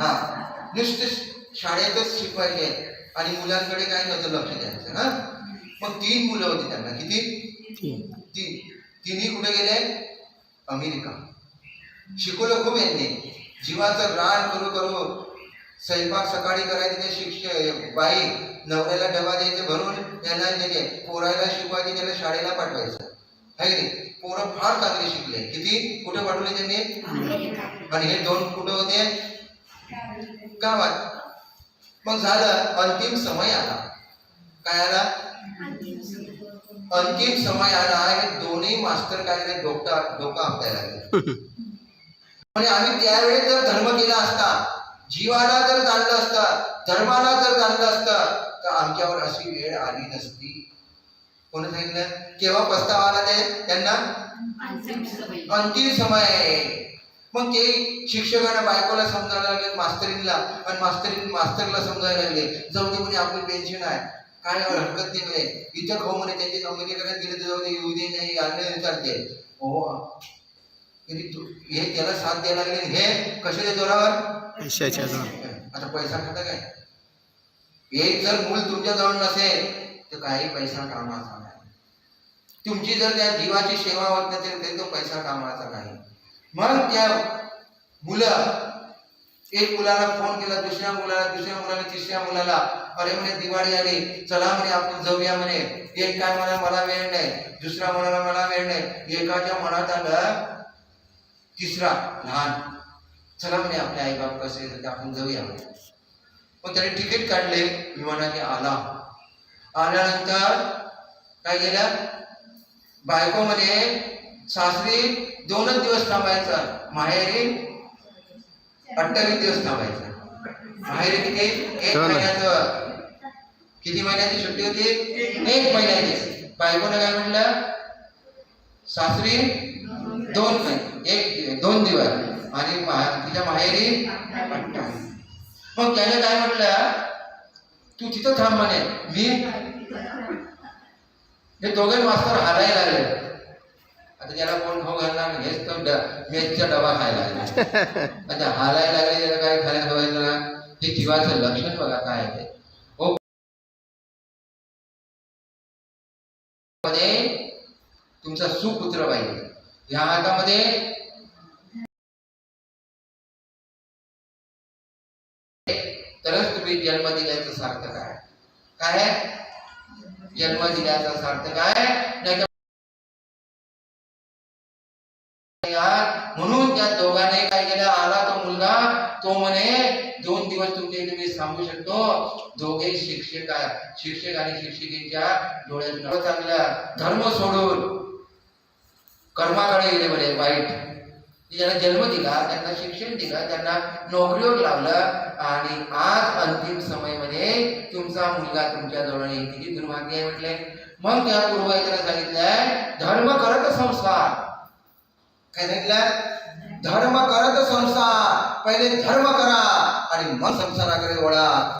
हा. नुसतं शाळेतच शिकवायचे आणि मुलांकडे काय नव्हतं लक्ष द्यायचं हा? मग तीन मुलं होती त्यांना. किती? तीन. तिन्ही कुठे गेले? अमेरिका. शिकवलं खूप यांनी. जीवाचं रान करू करू. स्वयंपाक सकाळी करायचे ते शिक्षक बाई नवऱ्याला डबा द्यायचे भरून त्यांना त्याचे पोरायला शिकवायचे त्याला शाळेला पाठवायचं. है की नाही? पोरं फार चांगले शिकले. किती? कुठे पाठवले त्यांनी? आणि हे दोन कुठं होते? गावात मग झालं अंतिम समय आला. काय आला? अंतिम समय आला हे दोन्ही मास्तर काय डोका डोका आपल्याला म्हणजे आम्ही त्यावेळेस जर धर्म केला असता जीवाला जर जाणलं असतं धर्माला जर जाणलं असतं तर आमच्यावर अशी वेळ आली नसती. कोणी सांगितलं? केव्हा पस्तावा आला ते? त्यांना? अंतिम समय. आहे मग ते शिक्षकांना बायकोला समजायला लागले मास्तरींना आणि मास्तरीन मास्तरला समजायला लागले. जाऊ दे म्हणे आपली पेन्शन आहे. काय हरकत नाही इथं खाऊ म्हणे त्यांचे अमेरिकेकडे गेले तर जाऊ दे येऊ दे नाही आणले चालते. हो तू हे त्याला साथ द्यायला लागले. हे कशाच्या जोरावर? आता पैसा खाता काय? एक जर मूल तुमच्या जवळ नसेल तर काही पैसा कामाचा नाही. तुमची जर त्या जीवाची सेवा होत नसेल तरी तो पैसा कामाचा नाही. मग त्या मुलं एक मुलाला फोन केला दुसऱ्या मुलाला दुसऱ्या मुलाला तिसऱ्या मुलाला. अरे म्हणे दिवाळी आली. चला म्हणे आपण जाऊया म्हणे. एक काय मला मला वेळ नाही. दुसऱ्या मुलाला मला वेळ नाही. एकाच्या मनात आलं तिसरा लहान. चला म्हणे आपले आई बाप कसे आपण जाऊया म्हणे. मग त्याने तिकीट काढले विमानाने आला. आल्यानंतर काय केलं? बायको सासरी दोनच दिवस थांबायचं माहेरी अठ्ठावीस दिवस थांबायचं. माहेरी किती? एक. महिन्याचं. किती महिन्याची सुट्टी होती? एक महिन्याची. बायकोने काय म्हटलं? सासरी दोन एक दोन दिवस. आणि तिच्या माहेरी मग त्याने काय म्हटलं? तू तिथं थांब म्हणे. मी? हे दोघे मास्तर हालायला लागले. आता त्याला कोण खाऊ घालणार. हेच तो मेसचा डबा खायला लागला. आता हालायला लागले त्याला काय खायला खवायचं हे जीवाचं लक्षण बघा काय ते. मध्ये तुमचा सुपुत्र पाहिजे. ह्या हातामध्ये तरच तुम्ही जन्म दिल्याचं सार्थक आहे. काय जन्म दिल्याचं सार्थक आहे. नाही त्या दोघांनी काय केलं आला तो मुलगा तो म्हणे दोन दिवस तुमच्या इथे मी सांगू शकतो दोघे शिक्षक आहे शिक्षक आणि शिक्षिकेच्या डोळ्यात चांगला. धर्म सोडून कर्माकडे गेले म्हणे वाईट. ज्यांना जन्म दिला त्यांना शिक्षण दिलं त्यांना नोकरीवर लावलं आणि आज अंतिम समयमध्ये तुमचा मुलगा तुमच्या जवळ येईल किती दुर्भाग्य आहे म्हटले मग त्या पूर्वजांना सांगितलंय धर्म करत संस्कार काय सांगितलं? धर्म करत संसार. पहिले धर्म करा आणि मग संसाराकडे वळा.